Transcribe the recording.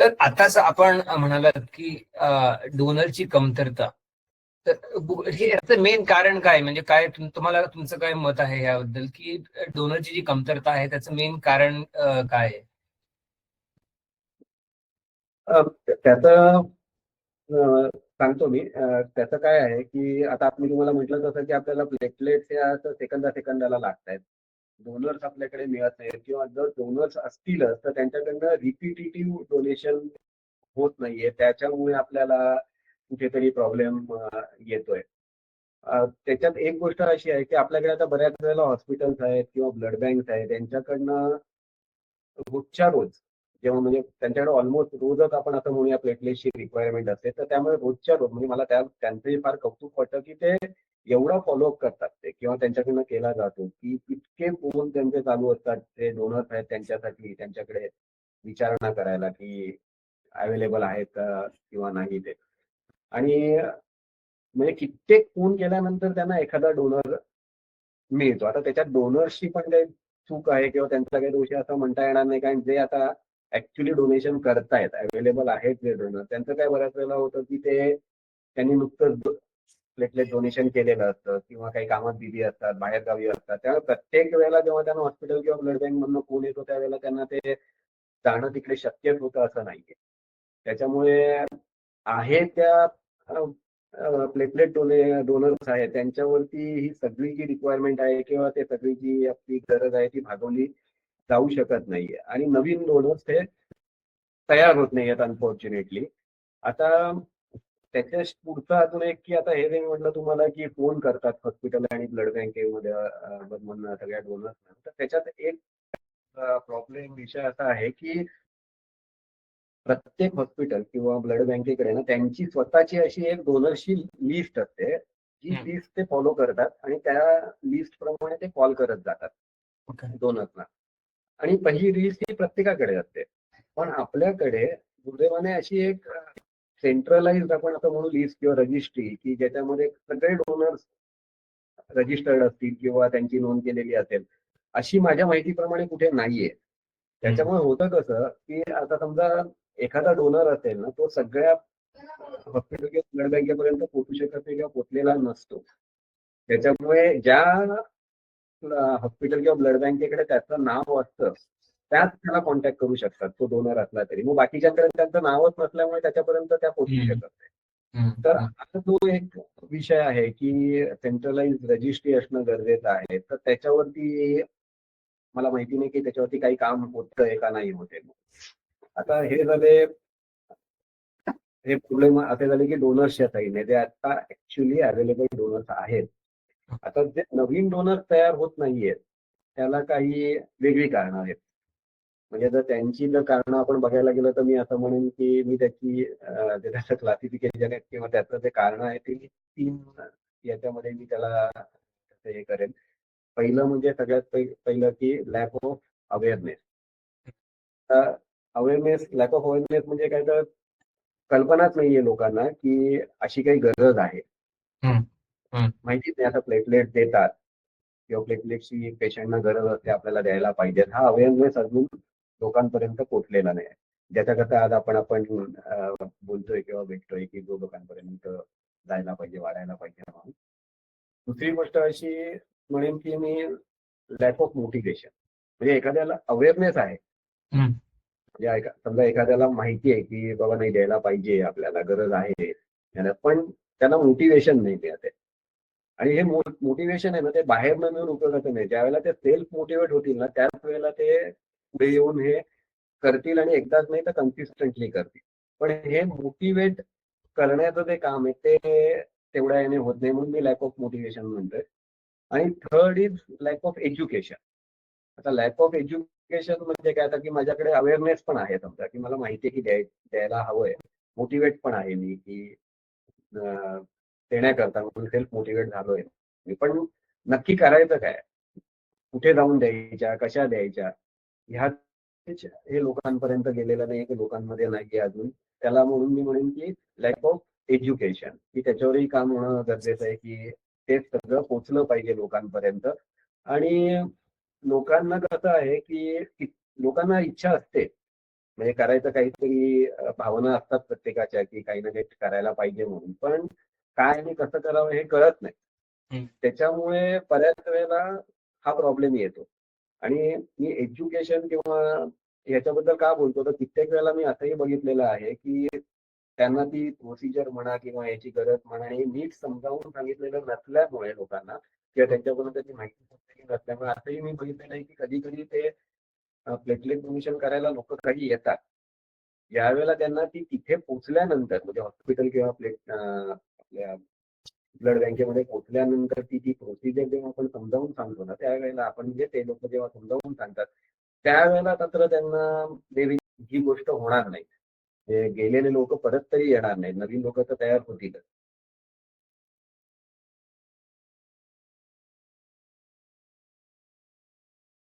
तर आताच आपण म्हणालात की डोनरची कमतरता. तर हे याचं मेन कारण काय? म्हणजे काय तुम्हाला तुमचं काय मत आहे याबद्दल? की डोनरची जी कमतरता आहे त्याचं मेन कारण काय आहे? त्याचं सांगतो मी. त्याचं काय आहे की आता मी तुम्हाला म्हटलं तसं की आपल्याला प्लेटलेट्स या सेकंदा सेकंदाला लागत आहेत डोनर्स आपल्याकडे मिळत नाहीत किंवा जर डोनर्स असतीलच तर त्यांच्याकडनं रिपिटेटिव्ह डोनेशन होत नाहीये. त्याच्यामुळे आपल्याला कुठेतरी प्रॉब्लेम येतोय. त्याच्यात एक गोष्ट अशी आहे की आपल्याकडे आता बऱ्याच वेळेला हॉस्पिटल्स आहेत किंवा ब्लड बँक आहेत त्यांच्याकडनं रोजच्या रोज जेव्हा म्हणजे त्यांच्याकडे ऑलमोस्ट रोजच आपण असं म्हणूया प्लेटलेटची रिक्वायरमेंट असते तर त्यामुळे रोजच्या रोज म्हणजे मला त्या त्यांचंही फार कौतुक वाटतं की ते एवढा फॉलोअप करतात ते किंवा त्यांच्याकडनं केला जातो की इतके फोन त्यांचे चालू असतात ते डोनर्स आहेत त्यांच्यासाठी त्यांच्याकडे विचारणा करायला की अवेलेबल आहेत का किंवा नाही ते. आणि म्हणजे कित्येक फोन केल्यानंतर त्यांना एखादा डोनर मिळतो. आता त्याच्यात डोनर्सची पण काही चूक आहे किंवा त्यांचा काही दोषी असं म्हणता येणार नाही कारण जे आता ऍक्च्युली डोनेशन करतायत अवेलेबल आहेत जे डोनर त्यांचं काय बऱ्याच वेळेला होतं की ते त्यांनी नुकतंच प्लेटलेट डोनेशन केलेलं असतं किंवा काही कामात बिझी असतात बाहेर गावी असतात. त्यामुळे प्रत्येक वेळेला जेव्हा त्यांना हॉस्पिटल किंवा ब्लड बँक मधनं फोन येतो त्यावेळेला त्यांना ते जाणं तिकडे शक्यच होतं असं नाहीये. त्याच्यामुळे आहे त्या प्लेटलेट डोने डोनर्स आहेत त्यांच्यावरती ही सगळी जी रिक्वायरमेंट आहे किंवा ते सगळी जी आपली गरज आहे ती भागवली जाऊ शकत नाहीये. आणि नवीन डोनर्स हे तयार होत नाहीयेत अनफॉर्च्युनेटली आता त्याच्या पुढचं अजून एक की आता हे जे म्हटलं तुम्हाला की फोन करतात हॉस्पिटल आणि ब्लड बँकेमध्ये मधनं सगळ्या डोनर्स तर त्याच्यात एक प्रॉब्लेम विषय असा आहे की प्रत्येक हॉस्पिटल किंवा ब्लड बँकेकडे ना त्यांची स्वतःची अशी एक डोनरची लिस्ट असते जी. लिस्ट ते फॉलो करतात आणि त्या लिस्ट प्रमाणे ते कॉल करत जातात डोनर्सना आणि पहिली लिस्ट ही प्रत्येकाकडे असते. पण आपल्याकडे दुर्दैवाने अशी एक सेंट्रलाइज आपण असं म्हणू लिस्ट किंवा रजिस्ट्री की ज्याच्यामध्ये सगळे डोनर्स रजिस्टर्ड असतील किंवा त्यांची नोंद केलेली असेल अशी माझ्या माहितीप्रमाणे कुठे नाहीये. त्याच्यामुळे होतं कसं की आता समजा एखादा डोनर असेल ना तो सगळ्या हॉस्पिटल किंवा ब्लड बँकेपर्यंत पोहोचू शकत नाही किंवा पोचलेला नसतो. त्याच्यामुळे ज्या हॉस्पिटल किंवा ब्लड बँकेकडे त्याचं नाव असतं त्याच त्याला कॉन्टॅक्ट करू शकतात. तो डोनर असला तरी. मग बाकीच्यांकडे त्यांचं नावच नसल्यामुळे त्याच्यापर्यंत त्या पोहोचू. शकत नाही. तर आता जो एक विषय आहे की सेंट्रलाइज रजिस्ट्री असणं गरजेचं आहे. तर त्याच्यावरती मला माहिती नाही की त्याच्यावरती काही काम होतंय का नाही होते आता हे झाले हे प्रॉब्लेम असे झाले की डोनर्सच्या साईडने. जे आता ऍक्च्युली अवेलेबल डोनर्स आहेत. आता जे नवीन डोनर्स तयार होत नाहीयेत त्याला काही वेगळी कारणं आहेत. म्हणजे जर त्यांची जर कारणं आपण बघायला गेलं तर मी असं म्हणेन की मी त्याची त्याचं क्लासिफिकेशन आहे किंवा त्याचं जे कारण आहे ते तीन याच्यामध्ये मी त्याला हे करेन. पहिलं म्हणजे सगळ्यात पहि- पहिलं की lack of awareness awareness lack of awareness म्हणजे काय तर कल्पनाच नाहीये लोकांना की अशी काही गरज आहे. माहितीच नाही आता प्लेटलेट देतात. किंवा प्लेटलेटची पेशंटना गरज असते आपल्याला द्यायला पाहिजे. हा अवेअरनेस अजून लोकांपर्यंत पोहोचलेला नाही ज्याच्याकरता आज आपण आपण बोलतोय किंवा भेटतोय की जो लोकांपर्यंत जायला पाहिजे वाढायला पाहिजे म्हणून. दुसरी गोष्ट अशी म्हणेन की मी लॅक ऑफ मोटिवेशन म्हणजे एखाद्याला अवेअरनेस आहे. म्हणजे समजा एखाद्याला माहिती आहे की बाबा नाही द्यायला पाहिजे आपल्याला गरज आहे. पण त्याला मोटिवेशन नाही मिळत आहे. आणि हे मोटिवेशन आहे ना ते बाहेर न मिळून उपयोगाचं नाही. ज्यावेळेला ते सेल्फ मोटिवेट होतील ना त्याच वेळेला ते पुढे येऊन हे करतील आणि एकदाच नाही तर कन्सिस्टंटली करतील. पण हे मोटिवेट करण्याचं जे काम आहे ते तेवढ्या याने होत नाही म्हणून मी लॅक ऑफ मोटिवेशन म्हणतोय. आणि third is lack of education आता लॅक ऑफ एज्युकेशन म्हणजे काय? आता की माझ्याकडे अवेअरनेस पण आहे समजा की मला माहिती आहे की द्याय द्यायला हवंय. मोटिवेट पण आहे मी की देण्याकरता म्हणून सेल्फ मोटिवेट झालोय मी. पण नक्की करायचं काय? कुठे जाऊन द्यायच्या? कशा द्यायच्या? ह्या हे लोकांपर्यंत गेलेलं नाही की लोकांमध्ये नाहीये अजून. त्याला म्हणून मी म्हणेन की लॅक ऑफ एज्युकेशन की त्याच्यावरही काम होणं गरजेचं आहे की ते सगळं पोचलं पाहिजे लोकांपर्यंत. आणि लोकांना कसं आहे की लोकांना इच्छा असते. म्हणजे करायचं काहीतरी भावना असतात प्रत्येकाच्या की काही ना काही करायला पाहिजे म्हणून. पण काय आणि कसं करावं हे कळत नाही. त्याच्यामुळे बऱ्याच वेळेला हा प्रॉब्लेम येतो. आणि मी एज्युकेशन किंवा ह्याच्याबद्दल का बोलतो? तर कित्येक वेळेला मी आताही बघितलेलं आहे की त्यांना ती प्रोसिजर म्हणा किंवा याची गरज म्हणा हे नीट समजावून सांगितलेलं नसल्यामुळे लोकांना किंवा त्यांच्याकडून त्याची माहिती नसल्यामुळे असंही मी बघितलेलं आहे की कधी कधी ते प्लेटलेट डोनेशन करायला लोक काही येतात. यावेळेला त्यांना ती तिथे पोहोचल्यानंतर म्हणजे हॉस्पिटल किंवा प्लेट आपल्या ब्लड बँकेमध्ये पोहोचल्यानंतर ती ती प्रोसिजर जेव्हा आपण समजावून सांगतो ना त्यावेळेला आपण जे ते लोक जेव्हा समजावून सांगतात त्यावेळेला मात्र त्यांना देवी ही गोष्ट होणार नाही. गेलेले लोक परत तरी येणार नाहीत नवीन लोक तर तयार होतीलच.